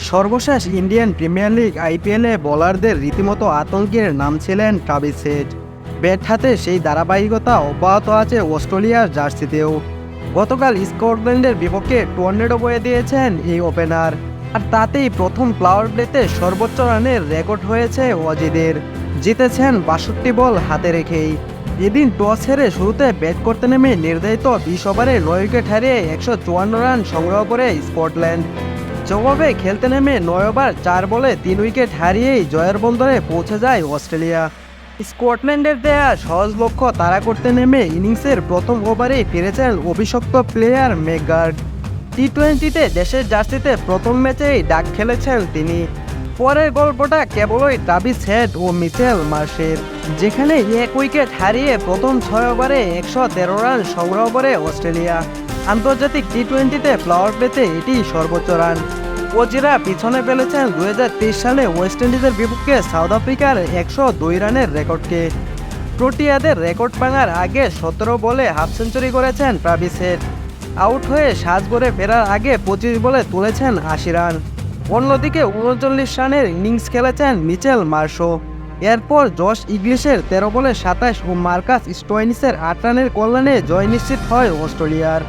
সর্বশেষ Indian premier league আইপিএলে বোলারদের রীতিমতো আতঙ্কের নাম ছিলেন ট্রাভিস হেড ব্যাট হাতে সেই ধারাবাহিকতা অব্যাহত আছে অস্ট্রেলিয়ার জার্সিতেও। গতকাল স্কটল্যান্ডের বিপক্ষে টর্নেডো বয়ে দিয়েছেন এই ওপেনার। আর তাতেই প্রথম প্লাওয়ার প্লেতে সর্বোচ্চ রানের রেকর্ড হয়েছে অজিদের। জিতেছেন বাষট্টি বল হাতে রেখেই। এদিন টস হেরে শুরুতে ব্যাট করতে নেমে নির্ধারিত বিশ ওভারে নয় উইকেট হারিয়ে একশো চুয়ান্ন রান সংগ্রহ করে স্কটল্যান্ড। জবাবে খেলতে নেমে নয় ওভার চার বলে তিন উইকেট হারিয়েই জয়ের বন্দরে পৌঁছে যায় অস্ট্রেলিয়া। স্কটল্যান্ডের দেয়া সহজ লক্ষ্য তাড়া করতে নেমে ইনিংসের প্রথম ওভারেই ফিরেছেন অভিষক্ত প্লেয়ার মেগার্ড। টি টোয়েন্টিতে দেশের জার্সিতে প্রথম ম্যাচেই ডাক খেলেছেন তিনি। পরের গল্পটা কেবলই ট্রাভিস হেড ও মিচেল মার্শের যেখানে এক উইকেট হারিয়ে প্রথম ছয় ওভারে একশো তেরো রান সংগ্রহ করে অস্ট্রেলিয়া। আন্তর্জাতিক টি টোয়েন্টিতে ফ্লাওয়ার পেতে এটি সর্বোচ্চ রান ওজিরা পিছনে ফেলেছেন দুই হাজার তেইশ সালে ওয়েস্ট ইন্ডিজের বিপক্ষে সাউথ আফ্রিকার একশো দুই রানের রেকর্ডকে। প্রোটিয়াদের রেকর্ড ভাঙার আগে সতেরো বলে হাফ সেঞ্চুরি করেছেন ট্রাভিস হেড আউট হয়ে সাজগড়ে ফেরার আগে পঁচিশ বলে তুলেছেন আশি রান। অন্যদিকে উনচল্লিশ রানের ইনিংস খেলেছেন মিচেল মার্শো এরপর জশ ইংলিশের তেরো বলে সাতাশ ও মার্কাস স্টোয়েনিসের আট রানের কল্যাণে জয় নিশ্চিত হয় অস্ট্রেলিয়ার।